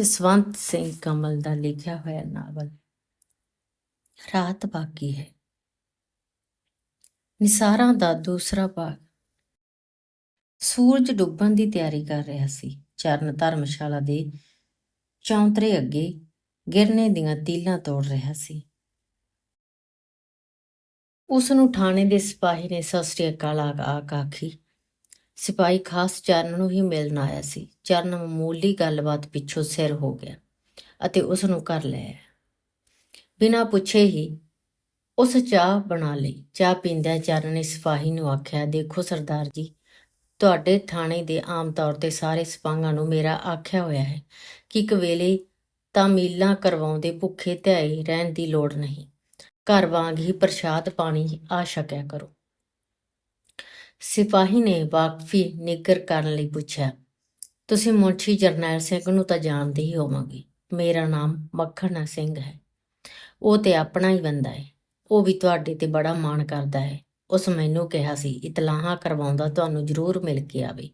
ਜਸਵੰਤ ਸਿੰਘ ਕਮਲ ਦਾ ਲਿਖਿਆ ਹੋਇਆ ਨਾਵਲ ਰਾਤ ਬਾਕੀ ਹੈ। ਨਿਸਾਰਾਂ ਦਾ ਦੂਸਰਾ ਭਾਗ। ਸੂਰਜ ਡੁੱਬਣ ਦੀ ਤਿਆਰੀ ਕਰ ਰਿਹਾ ਸੀ। ਚਰਨ ਧਰਮਸ਼ਾਲਾ ਦੇ ਚੌਂਤਰੇ ਅੱਗੇ ਗਿਰਨੇ ਦੀਆਂ ਤੀਲਾਂ ਤੋੜ ਰਿਹਾ ਸੀ। ਉਸ ਨੂੰ ਥਾਣੇ ਦੇ ਸਿਪਾਹੀ ਨੇ ਸਤਿ ਸ੍ਰੀ ਅਕਾਲ ਆ ਆਖੀ। ਸਿਪਾਹੀ ਖਾਸ ਚਰਨ ਨੂੰ ਹੀ ਮਿਲਣ ਆਇਆ ਸੀ। ਚਰਨ ਮਾਮੂਲੀ ਗੱਲਬਾਤ ਪਿੱਛੋਂ ਸਿਰ ਹੋ ਗਿਆ ਅਤੇ ਉਸ ਨੂੰ ਕਰ ਲਿਆ ਬਿਨਾਂ ਪੁੱਛੇ ਹੀ ਉਸ ਚਾਹ ਬਣਾ ਲਈ। ਚਾਹ ਪੀਂਦਿਆਂ ਚਰਨ ਨੇ ਸਿਪਾਹੀ ਨੂੰ ਆਖਿਆ, ਦੇਖੋ ਸਰਦਾਰ ਜੀ, ਤੁਹਾਡੇ ਥਾਣੇ ਦੇ ਆਮ ਤੌਰ ਤੇ ਸਾਰੇ ਸਿਪਾਹਾਂ ਨੂੰ ਮੇਰਾ ਆਖਿਆ ਹੋਇਆ ਹੈ ਕਿ ਇੱਕ ਵੇਲੇ ਤਾਂ ਮੀਲਾਂ ਕਰਵਾਉਂਦੇ ਭੁੱਖੇ ਧਿਆਈ ਰਹਿਣ ਦੀ ਲੋੜ ਨਹੀਂ। ਘਰ ਵਾਂਗ ਹੀ ਪ੍ਰਸ਼ਾਦ ਪਾਣੀ ਆ ਛਕਿਆ ਕਰੋ। ਸਿਪਾਹੀ ਨੇ ਵਾਕਫੀ ਨਿਗਰ ਕਰਨ ਲਈ ਪੁੱਛਿਆ, ਤੁਸੀਂ ਮੁੰਸ਼ੀ ਜਰਨੈਲ ਸਿੰਘ ਨੂੰ ਤਾਂ ਜਾਣਦੇ ਹੀ ਹੋਵੋਗੇ। ਮੇਰਾ ਨਾਮ ਮੱਖਣ ਸਿੰਘ ਹੈ। ਉਹ ਤੇ ਆਪਣਾ ਹੀ ਬੰਦਾ ਹੈ। ਉਹ ਵੀ ਤੁਹਾਡੇ ਤੇ ਬੜਾ ਮਾਣ ਕਰਦਾ ਹੈ। ਉਸ ਮੈਨੂੰ ਕਿਹਾ ਸੀ, ਇਤਲਾਹਾਂ ਕਰਵਾਉਂਦਾ ਤੁਹਾਨੂੰ ਜ਼ਰੂਰ ਮਿਲ ਕੇ ਆਵੇ।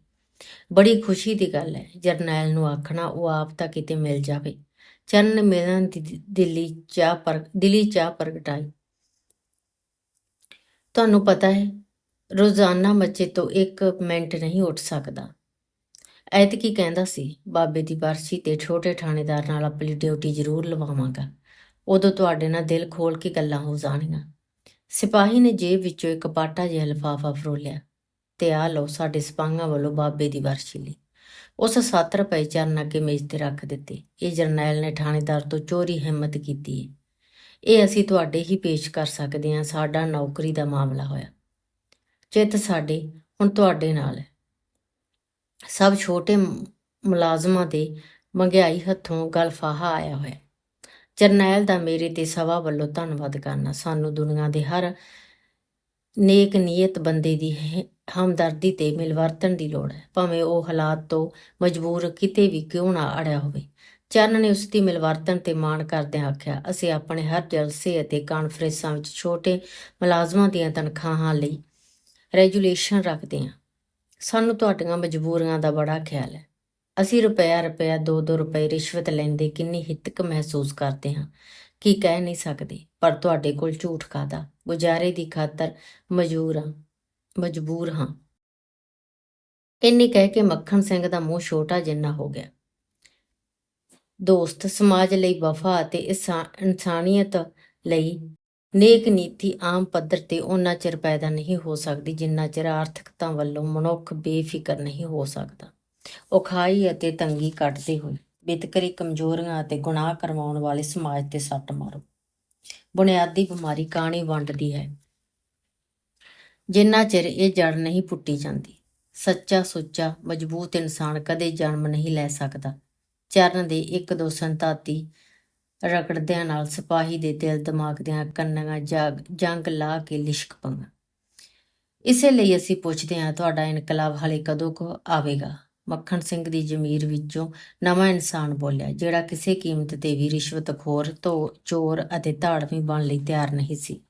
ਬੜੀ ਖੁਸ਼ੀ ਦੀ ਗੱਲ ਹੈ। ਜਰਨੈਲ ਨੂੰ ਆਖਣਾ, ਉਹ ਆਪ ਤਾਂ ਕਿਤੇ ਮਿਲ ਜਾਵੇ। ਚਰਨ ਮਿਲਣ ਦੀ, ਦਿੱਲੀ ਚਾਹ ਪਰ, ਦਿਲੀ ਚਾਹ ਪ੍ਰਗਟਾਈ। ਤੁਹਾਨੂੰ ਪਤਾ ਹੈ ਰੋਜ਼ਾਨਾ ਬੱਚੇ ਤੋਂ ਇੱਕ ਮਿੰਟ ਨਹੀਂ ਉੱਠ ਸਕਦਾ। ਐਤਕੀ ਕਹਿੰਦਾ ਸੀ, ਬਾਬੇ ਦੀ ਬਰਸੀ ਤੇ ਛੋਟੇ ਥਾਣੇਦਾਰ ਨਾਲ ਆਪਣੀ ਡਿਊਟੀ ਜ਼ਰੂਰ ਲਵਾਵਾਂਗਾ। ਉਦੋਂ ਤੁਹਾਡੇ ਨਾਲ ਦਿਲ ਖੋਲ ਕੇ ਗੱਲਾਂ ਹੋ ਜਾਣਗੀਆਂ ਸਿਪਾਹੀ ਨੇ ਜੇਬ ਵਿੱਚੋਂ ਇੱਕ ਪਾਟਾ ਜਿਹਾ ਲਿਫਾਫਾ ਫਰੋਲਿਆ ਤੇ ਆ ਲਓ ਸਾਡੇ ਸਿਪਾਹੀਆਂ ਵੱਲੋਂ ਬਾਬੇ ਦੀ ਬਰਸੀ ਲਈ। ਉਸ 7 ਰੁਪਏ ਚਰਨ ਅੱਗੇ ਮੇਜ਼ ਤੇ ਰੱਖ ਦਿੱਤੇ। ਇਹ ਜਰਨੈਲ ਨੇ ਥਾਣੇਦਾਰ ਤੋਂ ਚੋਰੀ ਹਿੰਮਤ ਕੀਤੀ ਹੈ ਇਹ ਅਸੀਂ ਤੁਹਾਡੇ ਹੀ ਪੇਸ਼ ਕਰ ਸਕਦੇ ਹਾਂ, ਸਾਡਾ ਨੌਕਰੀ ਦਾ ਮਾਮਲਾ ਹੋਇਆ। ਚਿੱਤ ਸਾਡੀ ਹੁਣ ਤੁਹਾਡੇ ਨਾਲ ਹੈ। ਸਭ ਛੋਟੇ ਮੁਲਾਜ਼ਮਾਂ ਦੇ ਮਹਿੰਗਾਈ ਹੱਥੋਂ ਗਲਫਾਹਾ ਆਇਆ ਹੋਇਆ ਜਰਨੈਲ ਦਾ ਮੇਰੇ ਤੇ ਸਭਾ ਵੱਲੋਂ ਧੰਨਵਾਦ ਕਰਨਾ, ਸਾਨੂੰ ਦੁਨੀਆ ਦੇ ਹਰ ਨੇਕ ਨੀਅਤ ਬੰਦੇ ਦੀ ਹਮਦਰਦੀ ਤੇ ਮਿਲਵਰਤਨ ਦੀ ਲੋੜ ਹੈ। ਭਾਵੇਂ ਉਹ ਹਾਲਾਤ ਤੋਂ ਮਜਬੂਰ ਕਿਤੇ ਵੀ ਕਿਉਂ ਨਾ ਅੜਿਆ ਹੋਵੇ। ਚਰਨ ਨੇ ਉਸ ਦੀ ਮਿਲਵਰਤਨ ਤੇ ਮਾਣ ਕਰਦਿਆਂ ਆਖਿਆ, ਅਸੀਂ ਆਪਣੇ ਹਰ ਜਲਸੇ ਅਤੇ ਕਾਨਫਰੰਸਾਂ ਵਿੱਚ ਛੋਟੇ ਮੁਲਾਜ਼ਮਾਂ ਦੀਆਂ ਤਨਖਾਹਾਂ ਲਈ ਰੈਗੂਲੇਸ਼ਨ ਰੱਖਦੇ ਹਾਂ। ਸਾਨੂੰ ਤੁਹਾਡੀਆਂ ਮਜਬੂਰੀਆਂ ਦਾ ਬੜਾ ਖਿਆਲ ਹੈ। ਅਸੀਂ ਰੁਪਿਆ ਰੁਪਿਆ 2-2 ਰੁਪਏ ਰਿਸ਼ਵਤ ਲੈਂਦੇ ਕਿੰਨੀ ਹਿੱਤਕ ਮਹਿਸੂਸ ਕਰਦੇ ਹਾਂ। ਕੀ ਕਹਿ ਨਹੀਂ ਸਕਦੇ, ਪਰ ਤੁਹਾਡੇ ਕੋਲ ਝੂਠ ਕਾਦਾ ਗੁਜ਼ਾਰੇ ਦੀ ਖਾਤਰ ਮਜਬੂਰ ਹਾਂ ਮਜਬੂਰ ਹਾਂ। ਇੰਨੇ ਕਹਿ ਕੇ ਮੱਖਣ ਸਿੰਘ ਦਾ ਮੂੰਹ ਛੋਟਾ ਜਿੰਨਾ ਹੋ ਗਿਆ। ਦੋਸਤ, ਸਮਾਜ ਲਈ ਵਫਾ ਅਤੇ ਇਸਾ- ਇਨਸਾਨੀਅਤ ਲਈ ਨੇਕ ਨੀਤੀ ਆਮ ਪੱਧਰ ਤੇ ਉਹਨਾਂ ਚਿਰ ਪੈਦਾ ਨਹੀਂ ਹੋ ਸਕਦੀ, ਜਿੰਨਾ ਚਿਰ ਆਰਥਿਕਤਾ ਵੱਲੋਂ ਮਨੁੱਖ ਬੇਫਿਕਰ ਨਹੀਂ ਹੋ ਸਕਦਾ। ਔਖਾਈ ਅਤੇ ਤੰਗੀ ਕੱਟਦੇ ਹੋਏ ਬਿਤਕਰੀ ਕਮਜ਼ੋਰੀਆਂ ਅਤੇ ਗੁਨਾਹ ਕਰਵਾਉਣ ਵਾਲੇ ਸਮਾਜ ਤੇ ਸੱਟ ਮਾਰੋ। ਬੁਨਿਆਦੀ ਬਿਮਾਰੀ ਕਾਣੀ ਵੰਡਦੀ ਹੈ। ਜਿੰਨਾ ਚਿਰ ਇਹ ਜੜ ਨਹੀਂ ਪੁੱਟੀ ਜਾਂਦੀ, ਸੱਚਾ ਸੁੱਚਾ ਮਜ਼ਬੂਤ ਇਨਸਾਨ ਕਦੇ ਜਨਮ ਨਹੀਂ ਲੈ ਸਕਦਾ। ਚਰਨ ਦੇ ਇੱਕ ਦੋ ਸੰਤਾਤੀ ਰਗੜਦਿਆਂ ਨਾਲ ਸਿਪਾਹੀ ਦੇ ਦਿਲ ਦਿਮਾਗ ਦੀਆਂ ਕੰਨਾਂ ਜਾਗ, ਜੰਗ ਲਾ ਕੇ ਲਿਸ਼ਕ ਪੰਗਾ ਇਸੇ ਲਈ ਅਸੀਂ ਪੁੱਛਦੇ ਹਾਂ, ਤੁਹਾਡਾ ਇਨਕਲਾਬ ਹਲੇ ਕਦੋਂ ਕੁ ਆਵੇਗਾ? ਮੱਖਣ ਸਿੰਘ ਦੀ ਜ਼ਮੀਰ ਵਿੱਚੋਂ ਨਵਾਂ ਇਨਸਾਨ ਬੋਲਿਆ, ਜਿਹੜਾ ਕਿਸੇ ਕੀਮਤ ਤੇ ਵੀ ਰਿਸ਼ਵਤਖੋਰ ਤੋਂ ਚੋਰ ਅਤੇ ਧਾੜਵੀ ਬਣਨ ਲਈ ਤਿਆਰ ਨਹੀਂ ਸੀ।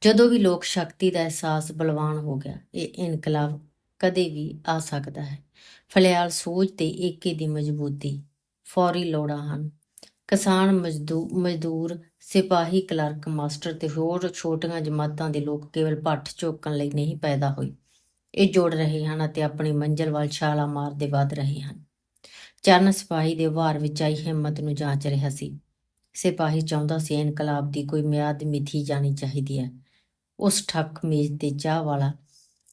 ਜਦੋਂ ਵੀ ਲੋਕ ਸ਼ਕਤੀ ਦਾ ਅਹਿਸਾਸ ਬਲਵਾਨ ਹੋ ਗਿਆ, ਇਹ ਇਨਕਲਾਬ ਕਦੇ ਵੀ ਆ ਸਕਦਾ ਹੈ। ਫਲਿਆਲ ਸੋਚ ਤੇ ਏਕੇ ਦੀ ਮਜ਼ਬੂਤੀ ਫੌਰੀ ਲੋੜਾਂ ਹਨ। ਕਿਸਾਨ ਮਜ਼ਦੂ- ਮਜ਼ਦੂਰ, ਸਿਪਾਹੀ, ਕਲਰਕ, ਮਾਸਟਰ ਤੇ ਹੋਰ ਛੋਟੀਆਂ ਜਮਾਤਾਂ ਦੇ ਲੋਕ ਕੇਵਲ ਭੱਠ ਝੋਕਣ ਲਈ ਨਹੀਂ ਪੈਦਾ ਹੋਏ। ਇਹ ਜੋੜ ਰਹੇ ਹਨ ਅਤੇ ਆਪਣੀ ਮੰਜ਼ਿਲ ਵੱਲ ਛਾਲਾ ਮਾਰਦੇ ਵਧ ਰਹੇ ਹਨ। ਚਰਨ ਸਿਪਾਹੀ ਦੇ ਵਾਰ ਵਿੱਚ ਆਈ ਹਿੰਮਤ ਨੂੰ ਜਾਂਚ ਰਿਹਾ ਸੀ। ਸਿਪਾਹੀ ਚਾਹੁੰਦਾ ਸੀ ਇਨਕਲਾਬ ਦੀ ਕੋਈ ਮਿਆਦ ਮਿਥੀ ਜਾਣੀ ਚਾਹੀਦੀ ਹੈ। ਉਸ ਠੱਕ ਮੇਜ਼ ਤੇ ਚਾਹ ਵਾਲਾ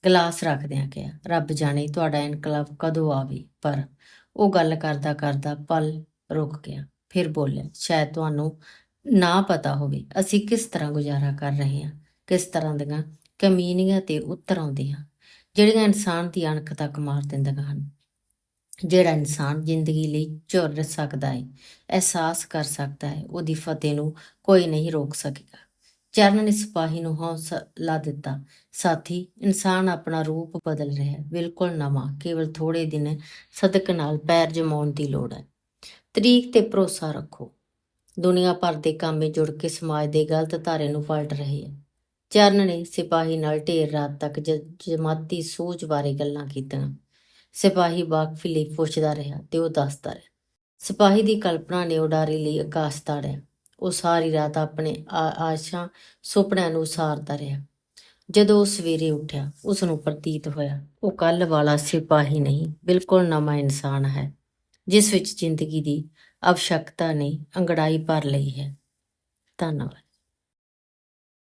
ਗਲਾਸ ਰੱਖਦਿਆਂ ਕਿਹਾ, ਰੱਬ ਜਾਣੇ, ਤੁਹਾਡਾ ਇਨਕਲਾਬ ਕਦੋਂ ਆਵੇ? ਪਰ ਉਹ ਗੱਲ ਕਰਦਾ ਕਰਦਾ ਪਲ ਰੁਕ ਗਿਆ। ਫਿਰ ਬੋਲਿਆ, ਸ਼ਾਇਦ ਤੁਹਾਨੂੰ ਨਾ ਪਤਾ ਹੋਵੇ, ਅਸੀਂ ਕਿਸ ਤਰ੍ਹਾਂ ਗੁਜ਼ਾਰਾ ਕਰ ਰਹੇ ਹਾਂ, ਕਿਸ ਤਰ੍ਹਾਂ ਦੀਆਂ ਕਮੀਨੀਆਂ ਤੇ ਉਤਰ ਆਉਂਦੇ ਹਾਂ, ਜਿਹੜੀਆਂ ਇਨਸਾਨ ਦੀ ਅਣਖ ਤੱਕ ਮਾਰ ਦਿੰਦੀਆਂ ਹਨ, ਜਿਹੜਾ ਇਨਸਾਨ ਜ਼ਿੰਦਗੀ ਲਈ ਝੁਰ ਸਕਦਾ ਹੈ ਅਹਿਸਾਸ ਕਰ ਸਕਦਾ ਹੈ ਉਹਦੀ ਫਤਿਹ ਨੂੰ ਕੋਈ ਨਹੀਂ ਰੋਕ ਸਕੇਗਾ। ਚਰਨ ਨੇ ਸਿਪਾਹੀ ਨੂੰ ਹੌਸਲਾ ਦਿੱਤਾ, ਸਾਥੀ, ਇਨਸਾਨ ਆਪਣਾ ਰੂਪ ਬਦਲ ਰਿਹਾ ਹੈ, ਬਿਲਕੁਲ ਨਵਾਂ, ਕੇਵਲ ਥੋੜੇ ਦਿਨ ਸਦਕ ਨਾਲ ਪੈਰ ਜਮਾਉਣ ਦੀ ਲੋੜ ਹੈ। ਤਰੀਕ ਤੇ ਭਰੋਸਾ ਰੱਖੋ। ਦੁਨੀਆ ਭਰ ਦੇ ਕਾਮੇ ਜੁੜ ਕੇ ਸਮਾਜ ਦੇ ਗਲਤ ਧਾਰੇ ਨੂੰ ਪਲਟ ਰਹੇ ਹੈ ਚਰਨ ਨੇ ਸਿਪਾਹੀ ਨਾਲ ਢੇਰ ਰਾਤ ਤੱਕ ਜਮਾਤੀ ਸੋਚ ਬਾਰੇ ਗੱਲਾਂ ਕੀਤੀਆਂ। ਸਿਪਾਹੀ ਵਾਕਫੀ ਲਈ ਪੁੱਛਦਾ ਰਿਹਾ ਤੇ ਉਹ ਦੱਸਦਾ ਰਿਹਾ, ਸਿਪਾਹੀ ਦੀ ਕਲਪਨਾ ਨੇ ਉਡਾਰੀ ਲਈ ਆਕਾਸ਼ ਤਾੜਿਆ। ਉਹ ਸਾਰੀ ਰਾਤ ਆਪਣੇ ਆਸ਼ਾਂ ਸੁਪਨਿਆਂ ਨੂੰ ਸਾਰਦਾ ਰਿਹਾ। ਜਦੋਂ ਉਹ ਸਵੇਰੇ ਉੱਠਿਆ, ਉਸ ਨੂੰ ਪ੍ਰਤੀਤ ਹੋਇਆ, ਉਹ ਕੱਲ ਵਾਲਾ ਸਿਪਾਹੀ ਨਹੀਂ, ਬਿਲਕੁਲ ਨਵਾਂ ਇਨਸਾਨ ਹੈ। ਜਿਸ ਵਿੱਚ ਜ਼ਿੰਦਗੀ ਦੀ ਅਵਸ਼ਕਤਾ ਨੇ ਅੰਗੜਾਈ ਭਰ ਲਈ ਹੈ। ਧੰਨਵਾਦ।